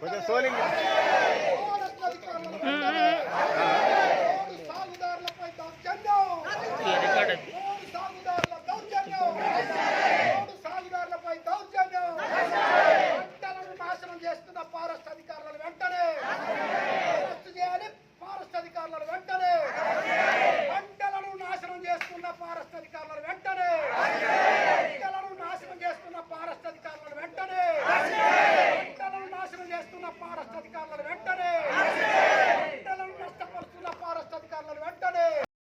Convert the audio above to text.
కొంచెం సోలింగ్ చేస్తున్న ఫారెస్ట్ అధికారులను వెంటనే చేయాలి ఫారెస్ట్ అధికారులను వెంటనే పంటలను నాశనం చేస్తున్న ఫారెస్ట్ అధికారులను వెంటనే అధికారులను వెంట